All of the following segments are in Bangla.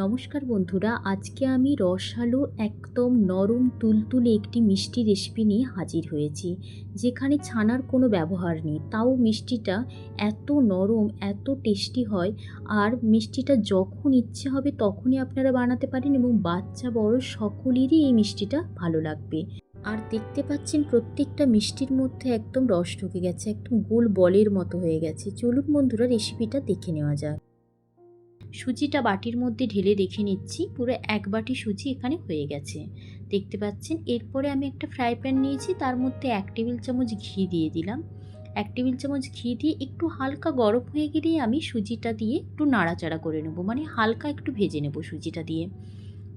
নমস্কার বন্ধুরা, আজকে আমি রসালো একদম নরম তুলতুলে একটি মিষ্টি রেসিপি নিয়ে হাজির হয়েছি, যেখানে ছানার কোনো ব্যবহার নেই। তাও মিষ্টিটা এত নরম, এত টেস্টি হয়, আর মিষ্টিটা যখন ইচ্ছে হবে তখনই আপনারা বানাতে পারেন এবং বাচ্চা, বড় সকলেরই এই মিষ্টিটা ভালো লাগবে। আর দেখতে পাচ্ছেন প্রত্যেকটা মিষ্টির মধ্যে একদম রস ঢুকে গেছে, একদম গোল বলের মতো হয়ে গেছে। চলুন বন্ধুরা রেসিপিটা দেখে নেওয়া যাক। সুজিটা বাটির মধ্যে ঢেলে রেখে নিচ্ছি। পুরো এক বাটি সুজি এখানে হয়ে গেছে। দেখতে পাচ্ছেন, এরপরে আমি একটা ফ্রাই প্যান নিয়েছি, তার মধ্যে এক টেবিল চামচ ঘি দিয়ে দিলাম। এক টেবিল চামচ ঘি দিয়ে একটু হালকা গরম হয়ে গেলেই আমি সুজিটা দিয়ে একটু নাড়াচাড়া করে নেব। মানে হালকা একটু ভেজে নেব সুজিটা দিয়ে।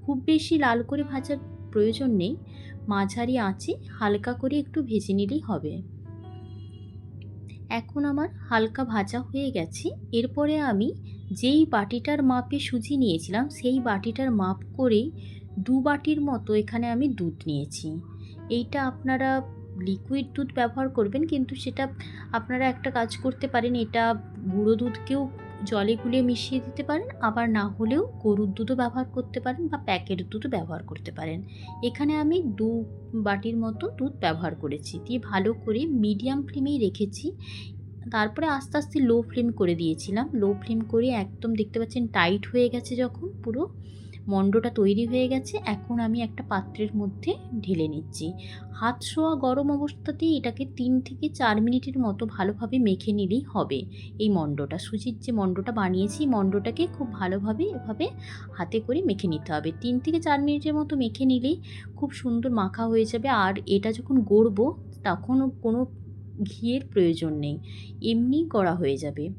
খুব বেশি লাল করে ভাজার প্রয়োজন নেই। মাঝারি আঁচে হালকা করে একটু ভেজে নিলেই হবে। এখন আমার হালকা ভাজা হয়ে গেছে। এরপরে আমি যেই বাটিটার মাপে সুজি নিয়েছিলাম, সেই বাটিটার মাপ করেই দু বাটির মতো এখানে আমি দুধ নিয়েছি। এইটা আপনারা লিকুইড দুধ ব্যবহার করবেন, কিন্তু সেটা আপনারা একটা কাজ করতে পারেন, এটা গুঁড়ো দুধকেও জলে গুলিয়ে মিশিয়ে দিতে পারেন, আবার না হলেও গরুর দুধও ব্যবহার করতে পারেন বা প্যাকেট দুধও ব্যবহার করতে পারেন। এখানে আমি দু বাটির মতো দুধ ব্যবহার করেছি। দিয়ে ভালো করে মিডিয়াম ফ্লেমেই রেখেছি। তারপরে আস্তে আস্তে লো ফ্লেম করে দিয়েছিলাম। লো ফ্লেম করে একদম দেখতে পাচ্ছেন টাইট হয়ে গেছে যখন, পুরো মণ্ডটা তৈরি হয়ে গেছে। এখন আমি একটা পাত্রের মধ্যে ঢেলে নিচ্ছি। হাত শোয়া গরম অবস্থাতেই এটাকে তিন থেকে চার মিনিটের মতো ভালোভাবে মেখে নিলেই হবে এই মণ্ডটা। সুজির যে মণ্ডটা বানিয়েছি মণ্ডটাকে খুব ভালোভাবে এভাবে হাতে করে মেখে নিতে হবে। তিন থেকে চার মিনিটের মতো মেখে নিলেই খুব সুন্দর মাখা হয়ে যাবে। আর এটা যখন গড়বো, তখন কোনো ঘিয়ের প্রয়োজন নেই। এমনি করা হয়ে যাবে।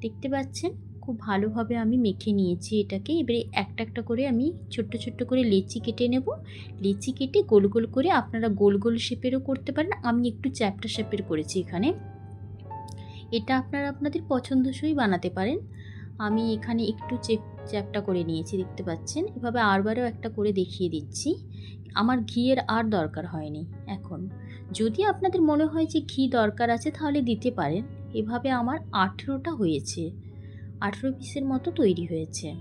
দেখতে পাচ্ছেন? খুব ভালোভাবে আমি মেখে নিয়েছি এটাকে। এবারে একটা একটা করে আমি ছোট্ট ছোট্ট করে লেচি কেটে নেব। লেচি কেটে গোল গোল করে আপনারা গোল গোল শেপেরও করতে পারেন। আমি একটু চ্যাপটা শেপের করেছি এখানে। এটা আপনারা আপনাদের পছন্দসই বানাতে পারেন। আমি এখানে একটু চেপ, চ্যাপটা করে নিয়েছি, দেখতে পাচ্ছেন? এভাবে আরবারও একটা করে দেখিয়ে দিচ্ছি। আমার ঘিয়ের আর দরকার হয়নি, এখন। যদি আপনাদের মনে হয় যে ঘি দরকার আছে, তাহলে দিতে পারেন। এভাবে আমার আঠেরোটা হয়েছে। আঠেরো পিসের মতো তৈরি হয়েছে।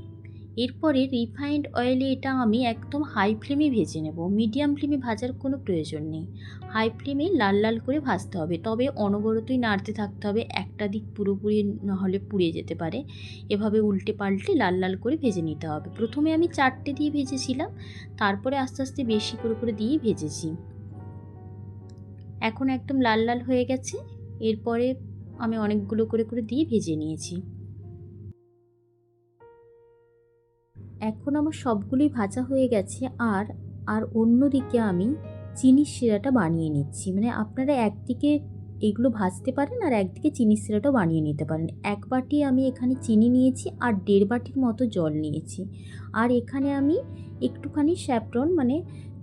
এরপরে রিফাইন্ড অয়েলে এটা আমি একদম হাই ফ্লেমে ভেজে নেব। মিডিয়াম ফ্লেমে ভাজার কোনো প্রয়োজন নেই। হাই ফ্লেমে লাল লাল করে ভাজতে হবে। তবে অনবরতই নাড়তে থাকতে হবে। একটা দিক পুরোপুরি নাহলে পুড়ে যেতে পারে। এভাবে উল্টে পাল্টে লাল লাল করে ভেজে নিতে হবে। প্রথমে আমি চারটে দিয়ে ভেজেছিলাম। তারপরে আস্তে আস্তে বেশি করে করে দিয়ে ভেজেছি। এখন একদম লাল লাল হয়ে গেছে। এরপরে আমি অনেকগুলো করে করে দিয়ে ভেজে নিয়েছি। এখন আমার সবগুলোই ভাজা হয়ে গেছে আর আর অন্যদিকে আমি চিনির শিরাটা বানিয়ে নিচ্ছি। মানে আপনারা একদিকে এগুলো ভাজতে পারেন আর একদিকে চিনির শিরাটাও বানিয়ে নিতে পারেন। এক বাটি আমি এখানে চিনি নিয়েছি আর দেড় বাটির মতো জল নিয়েছি। আর এখানে আমি একটুখানি স্যাফরন মানে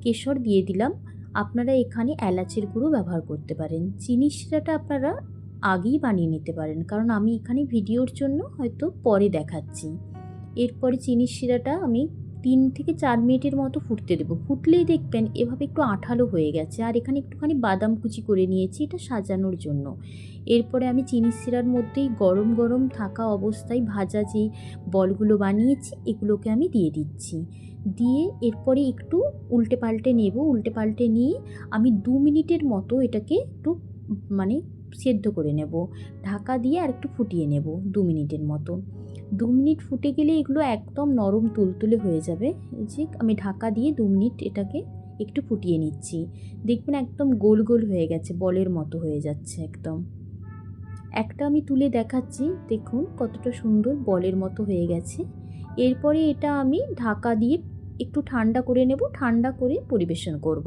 কেশর দিয়ে দিলাম। আপনারা এখানে এলাচের গুঁড়ো ব্যবহার করতে পারেন। চিনি শিরাটা আপনারা আগেই বানিয়ে নিতে পারেন। কারণ আমি এখানে ভিডিওর জন্য হয়তো পরে দেখাচ্ছি। এরপরে চিনি শিরাটা আমি তিন থেকে চার মিনিটের মতো ফুটতে দেবো। ফুটলেই দেখবেন এভাবে একটু আঠালো হয়ে গেছে। আর এখানে একটুখানি বাদাম কুচি করে নিয়েছি, এটা সাজানোর জন্য। এরপরে আমি চিনি শিরার মধ্যেই গরম গরম থাকা অবস্থায় ভাজা যে বলগুলো বানিয়েছি, এগুলোকে আমি দিয়ে দিচ্ছি। দিয়ে এরপরে একটু উল্টে পাল্টে নেব। উল্টে পাল্টে নিয়ে আমি দু মিনিটের মতো এটাকে একটু মানে সেদ্ধ করে নেব। ঢাকা দিয়ে আর একটু ফুটিয়ে নেব দু মিনিটের মতো। দু মিনিট ফুটে গেলে এগুলো একদম নরম তুলতুলে হয়ে যাবে। এই যে আমি ঢাকা দিয়ে দু মিনিট এটাকে একটু ফুটিয়ে নিচ্ছি। দেখবেন একদম গোল গোল হয়ে গেছে, বলের মতো হয়ে যাচ্ছে একদম। একটা আমি তুলে দেখাচ্ছি, দেখুন কতটা সুন্দর বলের মতো হয়ে গেছে। এরপরে এটা আমি ঢাকা দিয়ে একটু ঠান্ডা করে নেব, ঠান্ডা করে পরিবেশন করব।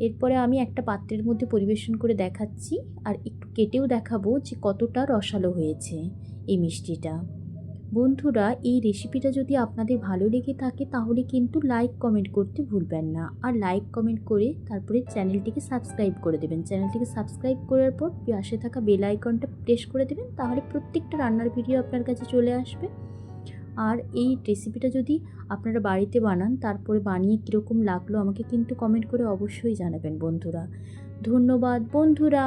এরপরে আমি একটা পাত্রের মধ্যে পরিবেশন করে দেখাচ্ছি আর একটু কেটেও দেখাবো যে কতটা রসালো হয়েছে এই মিষ্টিটা। বন্ধুরা, এই রেসিপিটা যদি আপনাদের ভালো লেগে থাকে তাহলে কিন্তু লাইক কমেন্ট করতে ভুলবেন না। আর লাইক কমেন্ট করে তারপরে চ্যানেলটিকে সাবস্ক্রাইব করে দেবেন। চ্যানেলটিকে সাবস্ক্রাইব করার পর পাশে থাকা বেল আইকনটা প্রেস করে দেবেন, তাহলে প্রত্যেকটা রান্নার ভিডিও আপনার কাছে চলে আসবে। আর এই রেসিপিটা যদি আপনারা বাড়িতে বানান, তারপরে বানিয়ে কীরকম লাগল আমাকে কিন্তু কমেন্ট করে অবশ্যই জানাবেন বন্ধুরা। ধন্যবাদ বন্ধুরা।